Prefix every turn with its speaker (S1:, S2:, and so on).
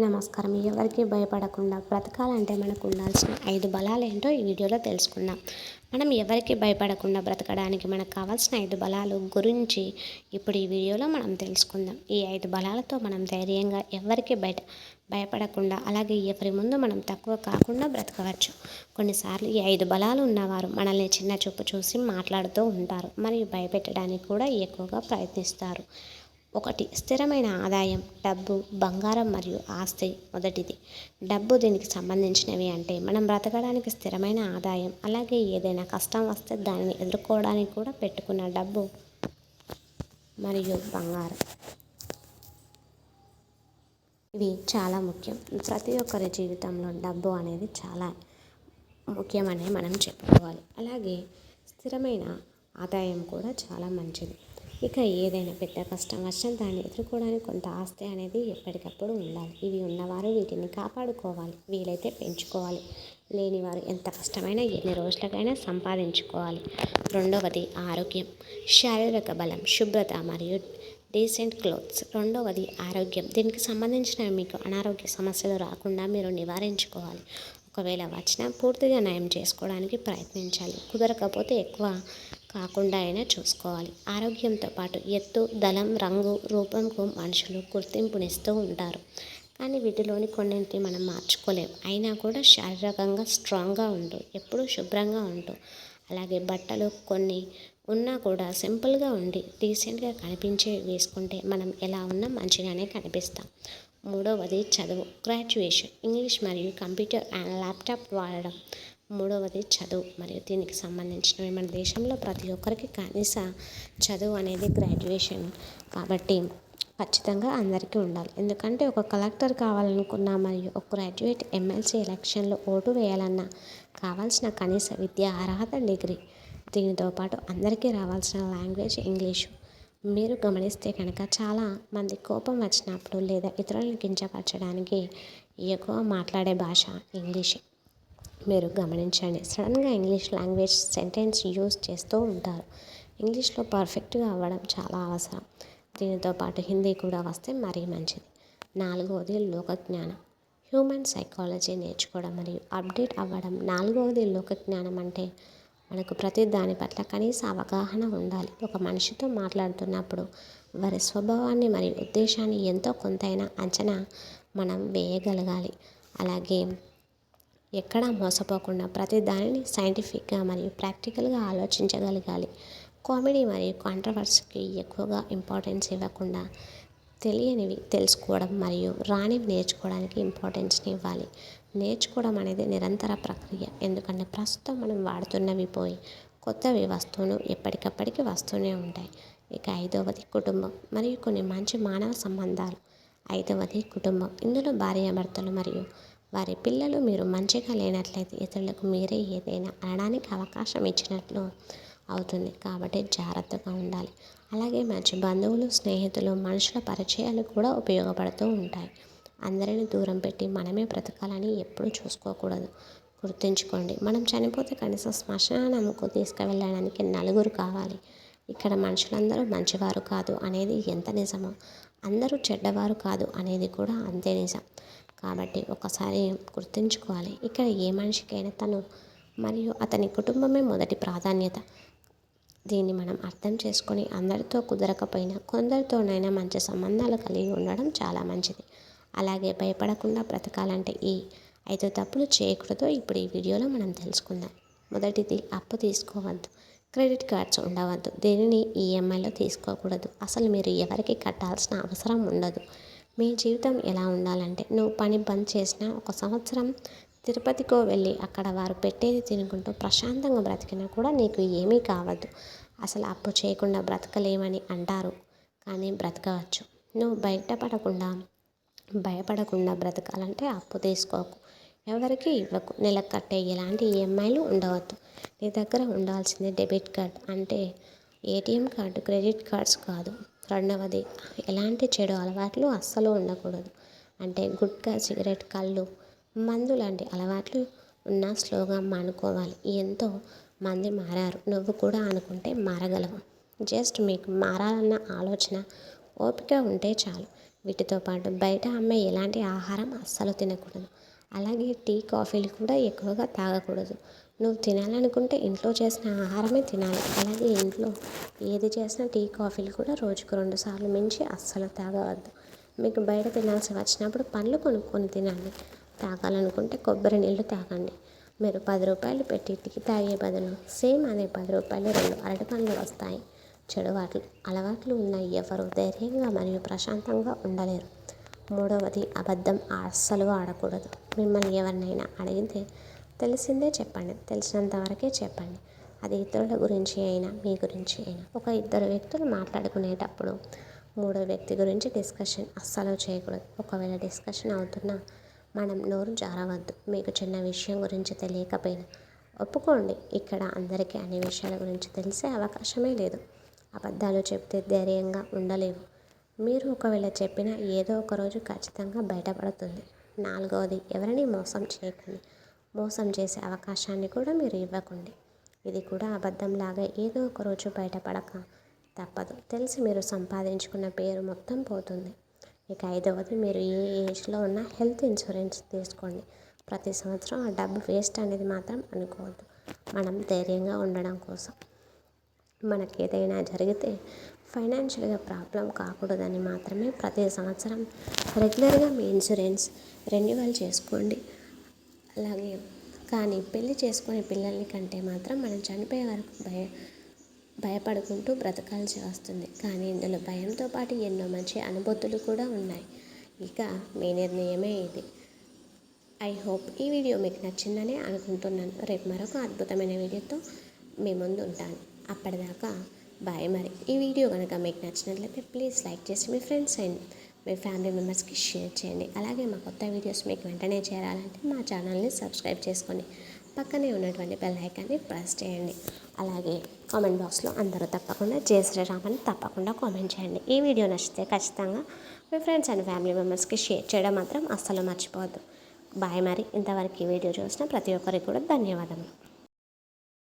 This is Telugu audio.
S1: నమస్కారం. ఎవరికి భయపడకుండా బ్రతకాలంటే మనకు ఉండాల్సిన ఐదు బలాలు ఏంటో ఈ వీడియోలో తెలుసుకుందాం. మనం ఎవరికి భయపడకుండా బ్రతకడానికి మనకు కావాల్సిన ఐదు బలాలు గురించి ఇప్పుడు ఈ వీడియోలో మనం తెలుసుకుందాం. ఈ ఐదు బలాలతో మనం ధైర్యంగా ఎవరికి బయట భయపడకుండా అలాగే ఎవరి ముందు మనం తక్కువ కాకుండా బ్రతకవచ్చు. కొన్నిసార్లు ఈ ఐదు బలాలు ఉన్నవారు మనల్ని చిన్న చూపు చూసి మాట్లాడుతూ ఉంటారు మరియు భయపెట్టడానికి కూడా ఎక్కువగా ప్రయత్నిస్తారు. ఒకటి స్థిరమైన ఆదాయం డబ్బు బంగారం మరియు ఆస్తి మొదటిది. డబ్బు దీనికి సంబంధించినవి అంటే మనం బ్రతకడానికి స్థిరమైన ఆదాయం అలాగే ఏదైనా కష్టం వస్తే దానిని ఎదుర్కోవడానికి కూడా పెట్టుకున్న డబ్బు మరియు బంగారం. ఇవి చాలా ముఖ్యం. ప్రతి ఒక్కరి జీవితంలో డబ్బు అనేది చాలా ముఖ్యమని మనం చెప్పుకోవాలి. అలాగే స్థిరమైన ఆదాయం కూడా చాలా మంచిది. ఇక ఏదైనా పెద్ద కష్టం వచ్చినా దాన్ని ఎదుర్కోవడానికి కొంత ఆస్తి అనేది ఎప్పటికప్పుడు ఉండాలి. ఇవి ఉన్నవారు వీటిని కాపాడుకోవాలి. వీలైతే పెంచుకోవాలి. లేనివారు ఎంత కష్టమైనా ఎన్ని రోజులకైనా సంపాదించుకోవాలి. రెండవది ఆరోగ్యం. శారీరక బలం శుభ్రత మరియు డీసెంట్ క్లోత్స్. రెండవది ఆరోగ్యం. దీనికి సంబంధించిన మీకు అనారోగ్య సమస్యలు రాకుండా మీరు నివారించుకోవాలి. ఒకవేళ వచ్చినా పూర్తిగా నయం చేసుకోవడానికి ప్రయత్నించాలి. కుదరకపోతే ఎక్కువ కాకుండా అయినా చూసుకోవాలి. ఆరోగ్యంతో పాటు ఎత్తు దళం రంగు రూపంకు మనుషులు గుర్తింపునిస్తూ ఉంటారు. కానీ వీటిలోని కొన్నింటిని మనం మార్చుకోలేం అయినా కూడా శారీరకంగా స్ట్రాంగ్గా ఉంటూ ఎప్పుడూ శుభ్రంగా ఉంటూ అలాగే బట్టలు కొన్ని ఉన్నా కూడా సింపుల్గా ఉండి డీసెంట్గా కనిపించే వేసుకుంటే మనం ఎలా ఉన్నా మంచిగానే కనిపిస్తాం. మూడవది చదువు. గ్రాడ్యుయేషన్. ఇంగ్లీష్ మరియు కంప్యూటర్ అండ్ ల్యాప్టాప్ వాడడం. మూడవది చదువు. మరియు దీనికి సంబంధించినవి మన దేశంలో ప్రతి ఒక్కరికి కనీస చదువు అనేది గ్రాడ్యుయేషన్ కాబట్టి ఖచ్చితంగా అందరికీ ఉండాలి. ఎందుకంటే ఒక కలెక్టర్ కావాలనుకున్నా మరియు ఒక గ్రాడ్యుయేట్ ఎమ్మెల్సీ ఎలక్షన్లో ఓటు వేయాలన్నా కావాల్సిన కనీస విద్య అర్హత డిగ్రీ దీనితో పాటు అందరికీ రావాల్సిన లాంగ్వేజ్ ఇంగ్లీషు. మీరు గమనిస్తే కనుక చాలా మంది కోపం వచ్చినప్పుడు లేదా ఇతరులను కించపరచడానికి ఎక్కువ మాట్లాడే భాష ఇంగ్లీషే. మీరు గమనించండి. సడన్గా ఇంగ్లీష్ లాంగ్వేజ్ సెంటెన్స్ యూజ్ చేస్తూ ఉంటారు. ఇంగ్లీష్లో పర్ఫెక్ట్గా అవ్వడం చాలా అవసరం. దీనితో పాటు హిందీ కూడా వస్తే మరీ మంచిది. నాలుగవది లోకజ్ఞానం. హ్యూమన్ సైకాలజీ నేర్చుకోవడం మరియు అప్డేట్ అవ్వడం. నాలుగవది లోకజ్ఞానం అంటే మనకు ప్రతి దాని పట్ల కనీస అవగాహన ఉండాలి. ఒక మనిషితో మాట్లాడుతున్నప్పుడు వారి స్వభావాన్ని మరియు ఉద్దేశాన్ని ఎంతో కొంతైనా అంచనా మనం వేయగలగాలి. అలాగే ఎక్కడా మోసపోకుండా ప్రతి దానిని సైంటిఫిక్గా మరియు ప్రాక్టికల్గా ఆలోచించగలగాలి. కామెడీ మరియు కాంట్రవర్సీకి ఎక్కువగా ఇంపార్టెన్స్ ఇవ్వకుండా తెలియనివి తెలుసుకోవడం మరియు రానివి నేర్చుకోవడానికి ఇంపార్టెన్స్ని ఇవ్వాలి. నేర్చుకోవడం అనేది నిరంతర ప్రక్రియ. ఎందుకంటే ప్రస్తుతం మనం వాడుతున్నవి పోయి కొత్తవి వస్తువులు ఎప్పటికప్పటికి వస్తూనే ఉంటాయి. ఇక ఐదవది కుటుంబం మరియు కొన్ని మంచి మానవ సంబంధాలు. ఐదవది కుటుంబం. ఇందులో భార్యాభర్తలు మరియు వారి పిల్లలు మీరు మంచిగా లేనట్లయితే ఇతరులకు మీరే ఏదైనా అనడానికి అవకాశం ఇచ్చినట్లు అవుతుంది. కాబట్టి జాగ్రత్తగా ఉండాలి. అలాగే మంచి బంధువులు స్నేహితులు మనుషుల పరిచయాలు కూడా ఉపయోగపడుతూ ఉంటాయి. అందరిని దూరం పెట్టి మనమే బ్రతకాలని ఎప్పుడూ చూసుకోకూడదు. గుర్తుంచుకోండి మనం చనిపోతే కనీసం శ్మశానంకు తీసుకువెళ్ళడానికి నలుగురు కావాలి. ఇక్కడ మనుషులందరూ మంచివారు కాదు అనేది ఎంత నిజమో అందరూ చెడ్డవారు కాదు అనేది కూడా అంతే నిజం. కాబట్టి ఒకసారి గుర్తుంచుకోవాలి. ఇక్కడ ఏ మనిషికైనా తను మరియు అతని కుటుంబమే మొదటి ప్రాధాన్యత. దీన్ని మనం అర్థం చేసుకొని అందరితో కుదరకపోయినా కొందరితోనైనా మంచి సంబంధాలు కలిగి ఉండడం చాలా మంచిది. అలాగే భయపడకుండా బ్రతకాలంటే ఈ ఐదు తప్పులు చేయకూడదు. ఇప్పుడు ఈ వీడియోలో మనం తెలుసుకుందాం. మొదటిది అప్పు తీసుకోవద్దు. క్రెడిట్ కార్డ్స్ ఉండవద్దు. దీనిని ఈఎంఐలో తీసుకోకూడదు. అసలు మీరు ఎవరికి కట్టాల్సిన అవసరం ఉండదు. మీ జీవితం ఎలా ఉండాలంటే నువ్వు పని బంద్ చేసిన ఒక సంవత్సరం తిరుపతికో వెళ్ళి అక్కడ వారు పెట్టేది తినుకుంటూ ప్రశాంతంగా బ్రతికినా కూడా నీకు ఏమీ కావద్దు. అసలు అప్పు చేయకుండా బ్రతకలేమని అంటారు కానీ బ్రతకవచ్చు. నువ్వు బయటపడకుండా భయపడకుండా బ్రతకాలంటే అప్పు తీసుకోకు. ఎవరికి ఇవ్వకు. నెలకు కట్టే ఎలాంటి ఈఎంఐలు ఉండవద్దు. నీ దగ్గర ఉండాల్సింది డెబిట్ కార్డ్ అంటే ఏటీఎం కార్డు క్రెడిట్ కార్డ్స్ కాదు. రెండవది ఎలాంటి చెడు అలవాట్లు అస్సలు ఉండకూడదు. అంటే గుట్కా సిగరెట్ కళ్ళు మందు లాంటి అలవాట్లు ఉన్నా స్లోగా మానుకోవాలి. ఎంతో మంది మారారు. నువ్వు కూడా అనుకుంటే మారగలవు. జస్ట్ మీకు మారాలన్న ఆలోచన ఓపిక ఉంటే చాలు. వీటితో పాటు బయట అమ్మే ఎలాంటి ఆహారం అస్సలు తినకూడదు. అలాగే టీ కాఫీలు కూడా ఎక్కువగా తాగకూడదు. నువ్వు తినాలనుకుంటే ఇంట్లో చేసిన ఆహారమే తినాలి. అలాగే ఇంట్లో ఏది చేసినా టీ కాఫీలు కూడా రోజుకు రెండు సార్లు మించి అస్సలు తాగవద్దు. మీకు బయట తినాల్సి వచ్చినప్పుడు పండ్లు కొనుక్కొని తినండి. తాగాలనుకుంటే కొబ్బరి నీళ్ళు తాగండి. మీరు పది రూపాయలు పెట్టి టీ తాగే బదులు సేమ్ అనే పది రూపాయలు రెండు అరటి పండ్లు వస్తాయి. చెడువాట్లు అలవాట్లు ఉన్న ఎవరు ధైర్యంగా మరియు ప్రశాంతంగా ఉండలేరు. మూడవది అబద్ధం అస్సలు ఆడకూడదు. మిమ్మల్ని ఎవరినైనా అడిగితే తెలిసిందే చెప్పండి. తెలిసినంత వరకే చెప్పండి. అది ఇతరుల గురించి అయినా మీ గురించి అయినా. ఒక ఇద్దరు వ్యక్తులు మాట్లాడుకునేటప్పుడు మూడో వ్యక్తి గురించి డిస్కషన్ అస్సలు చేయకూడదు. ఒకవేళ డిస్కషన్ అవుతున్నా మనం నోరు జారవద్దు. మీకు చిన్న విషయం గురించి తెలియకపోయినా ఒప్పుకోండి. ఇక్కడ అందరికీ అన్ని విషయాల గురించి తెలిసే అవకాశమే లేదు. అబద్ధాలు చెప్తే ధైర్యంగా ఉండలేవు మీరు ఒకవేళ చెప్పిన ఏదో ఒక రోజు ఖచ్చితంగా బయటపడుతుంది. నాలుగవది ఎవరిని మోసం చేయకండి. మోసం చేసే అవకాశాన్ని కూడా మీరు ఇవ్వకండి. ఇది కూడా అబద్ధంలాగా ఏదో ఒక రోజు బయటపడక తప్పదు. తెలిసి మీరు సంపాదించుకున్న పేరు మొత్తం పోతుంది. ఇక ఐదవది మీరు ఏ ఏజ్లో ఉన్న హెల్త్ ఇన్సూరెన్స్ తీసుకోండి. ప్రతి సంవత్సరం ఆ డబ్బు వేస్ట్ అనేది మాత్రం అనుకోవద్దు. మనం ధైర్యంగా ఉండడం కోసం. మనకి ఏదైనా జరిగితే ఫైనాన్షియల్గా ప్రాబ్లం కాకూడదని మాత్రమే ప్రతి సంవత్సరం రెగ్యులర్గా మీ ఇన్సూరెన్స్ రెన్యువల్ చేసుకోండి. అలాగే కానీ పెళ్ళి చేసుకునే పిల్లల్ని కంటే మాత్రం మనం చనిపోయే వరకు భయ భయపడుకుంటూ బ్రతకాల్సి వస్తుంది. కానీ ఇందులో భయంతో పాటు ఎన్నో మంచి అనుభూతులు కూడా ఉన్నాయి. ఇక మీ నిర్ణయమే ఇది. ఐ హోప్ ఈ వీడియో మీకు నచ్చిందని అనుకుంటున్నాను. రేపు మరొక అద్భుతమైన వీడియోతో మీ ముందు ఉంటాను. అప్పటిదాకా బాయ్ మరి. ఈ వీడియో కనుక మీకు నచ్చినట్లయితే ప్లీజ్ లైక్ చేసి మీ ఫ్రెండ్స్ అండ్ మీ ఫ్యామిలీ మెంబర్స్కి షేర్ చేయండి. అలాగే మా కొత్త వీడియోస్ మీకు వెంటనే చేరాలంటే మా ఛానల్ని సబ్స్క్రైబ్ చేసుకొని పక్కనే ఉన్నటువంటి బెల్ ఐకాన్ని ప్రెస్ చేయండి. అలాగే కామెంట్ బాక్స్లో అందరూ తప్పకుండా జయ శ్రీరామ్ అని తప్పకుండా కామెంట్ చేయండి. ఈ వీడియో నచ్చితే ఖచ్చితంగా మీ ఫ్రెండ్స్ అండ్ ఫ్యామిలీ మెంబర్స్కి షేర్ చేయడం మాత్రం అస్సలు మర్చిపోవద్దు. బాయ్ మరి. ఇంతవరకు ఈ వీడియో చూసిన ప్రతి ఒక్కరికి కూడా ధన్యవాదములు.